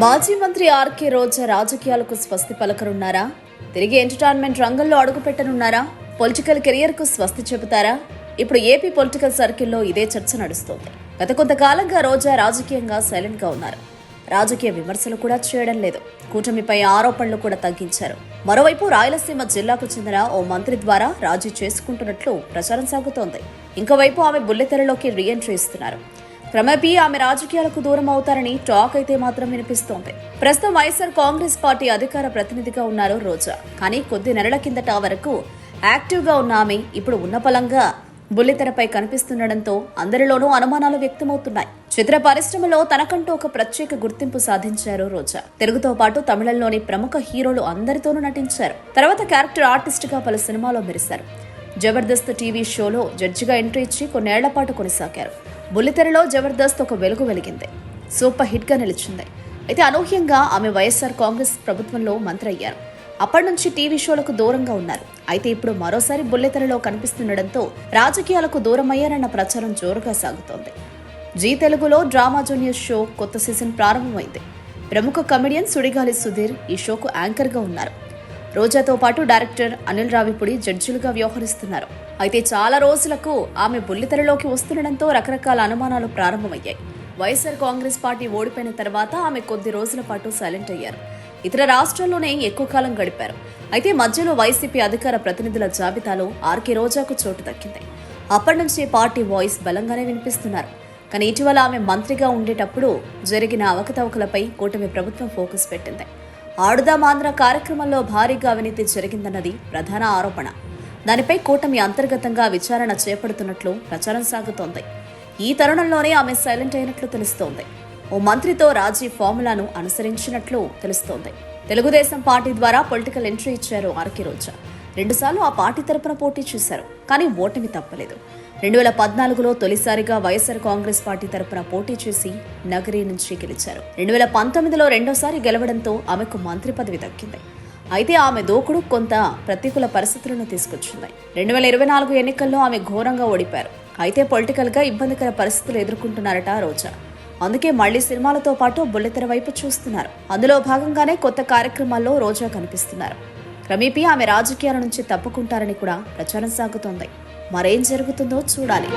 మాజీ మంత్రి ఆర్కే రోజా రాజకీయాలకు స్వస్తి పలకరున్నారా తిరిగి ఎంటర్టైన్మెంట్ రంగంలో అడుగుపెట్టనున్నారా? పొలిటికల్ కెరియర్కు స్వస్తి చెబుతారా? ఇప్పుడు ఏపీ పొలిటికల్ సర్కిల్లో ఇదే చర్చ నడుస్తోంది. గత కొంతకాలంగా రోజా రాజకీయంగా సైలెంట్గా ఉన్నారు. రాజకీయ విమర్శలు కూడా చేయడం లేదు. కూటమిపై ఆరోపణలు కూడా తగ్గించారు. మరోవైపు రాయలసీమ జిల్లాకు చెందిన ఓ మంత్రి ద్వారా రాజీ చేసుకుంటున్నట్లు ప్రచారం సాగుతోంది. ఇంకోవైపు ఆమె బుల్లెతెరలోకి రీఎంట్రీ ఇస్తున్నారు. క్రమేపీ ఆమె రాజకీయాలకు దూరం అవుతారని టాక్ అయితే మాత్రం వినిపిస్తోంది. ప్రస్తుతం వైఎస్ఆర్ కాంగ్రెస్ పార్టీ అధికార ప్రతినిధిగా ఉన్నారు రోజా. కానీ కొద్ది నెలల కిందట వరకు యాక్టివ్గా ఉన్న ఆమె ఇప్పుడు ఉన్న పలంగా బుల్లితెరపై కనిపిస్తుండటంతో అందరిలోనూ అనుమానాలు వ్యక్తమవుతున్నాయి. చిత్ర పరిశ్రమలో తనకంటూ ఒక ప్రత్యేక గుర్తింపు సాధించారు రోజా. తెలుగుతో పాటు తమిళంలోని ప్రముఖ హీరోలు అందరితోనూ నటించారు. తర్వాత క్యారెక్టర్ ఆర్టిస్ట్గా పలు సినిమాలో మెరిశారు. జబర్దస్త్ టీవీ షోలో జడ్జిగా ఎంట్రీ ఇచ్చి కొన్నేళ్ళ పాటు కొనసాగారు. బుల్లితెరలో జబర్దస్త్ ఒక వెలుగు వెలిగింది. సూపర్ హిట్గా నిలిచింది. అయితే అనూహ్యంగా ఆమె వైఎస్ఆర్ కాంగ్రెస్ ప్రభుత్వంలో మంత్రి అయ్యారు. అప్పటి నుంచి టీవీ షోలకు దూరంగా ఉన్నారు. అయితే ఇప్పుడు మరోసారి బుల్లితెరలో కనిపిస్తుండటంతో రాజకీయాలకు దూరమయ్యారన్న ప్రచారం జోరుగా సాగుతోంది. జీ తెలుగులో డ్రామా జూనియర్ షో కొత్త సీజన్ ప్రారంభమైంది. ప్రముఖ కమెడియన్ సుడిగాలి సుధీర్ ఈ షోకు యాంకర్గా ఉన్నారు. రోజాతో పాటు డైరెక్టర్ అనిల్ రావిపుడి జడ్జిలుగా వ్యవహరిస్తున్నారు. అయితే చాలా రోజులకు ఆమె బుల్లితెరలోకి వస్తుండడంతో రకరకాల అనుమానాలు ప్రారంభమయ్యాయి. వైఎస్ఆర్ కాంగ్రెస్ పార్టీ ఓడిపోయిన తర్వాత ఆమె కొద్ది రోజుల పాటు సైలెంట్ అయ్యారు. ఇతర రాష్ట్రాల్లోనే ఎక్కువ కాలం గడిపారు. అయితే మధ్యలో వైసీపీ అధికార ప్రతినిధుల జాబితాలో ఆర్కే రోజాకు చోటు దక్కింది. అప్పటి నుంచి పార్టీ వాయిస్ బలంగానే వినిపిస్తున్నారు. కానీ ఇటీవల ఆమె మంత్రిగా ఉండేటప్పుడు జరిగిన అవకతవకలపై కూటమి ప్రభుత్వం ఫోకస్ పెట్టింది. ఆడుదాం ఆంధ్ర కార్యక్రమంలో భారీగా అవినీతి జరిగిందన్నది ప్రధాన ఆరోపణ. దానిపై కూటమి అంతర్గతంగా విచారణ చేపడుతున్నట్లు ప్రచారం సాగుతోంది. ఈ తరుణంలోనే ఆమె సైలెంట్ అయినట్లు తెలుస్తోంది. ఓ మంత్రితో రాజీ ఫార్ములాను అనుసరించినట్లు తెలుస్తోంది. తెలుగుదేశం పార్టీ ద్వారా పొలిటికల్ ఎంట్రీ ఇచ్చారు ఆర్కే రోజా. రెండుసార్లు ఆ పార్టీ తరపున పోటీ చేశారు కానీ ఓటమి తప్పలేదు. రెండు వేల పద్నాలుగులో తొలిసారిగా వైఎస్ఆర్ కాంగ్రెస్ పార్టీ తరపున పోటీ చేసి నగరి నుంచి గెలిచారు. రెండు వేల పంతొమ్మిదిలో రెండోసారి గెలవడంతో ఆమెకు మంత్రి పదవి దక్కింది. అయితే ఆమె దోకుడు కొంత ప్రతికూల పరిస్థితులను తీసుకొచ్చింది. రెండు వేల ఇరవై నాలుగు ఎన్నికల్లో ఆమె ఘోరంగా ఓడిపారు అయితే పొలిటికల్గా ఇబ్బందికర పరిస్థితులు ఎదుర్కొంటున్నారట రోజా. అందుకే మళ్ళీ సినిమాలతో పాటు బుల్లెతెర వైపు చూస్తున్నారు. అందులో భాగంగానే కొత్త కార్యక్రమాల్లో రోజా కనిపిస్తున్నారు. క్రమేపీ ఆమె రాజకీయాల నుంచి తప్పుకుంటారని కూడా ప్రచారం సాగుతోంది. మరేం జరుగుతుందో చూడాలి.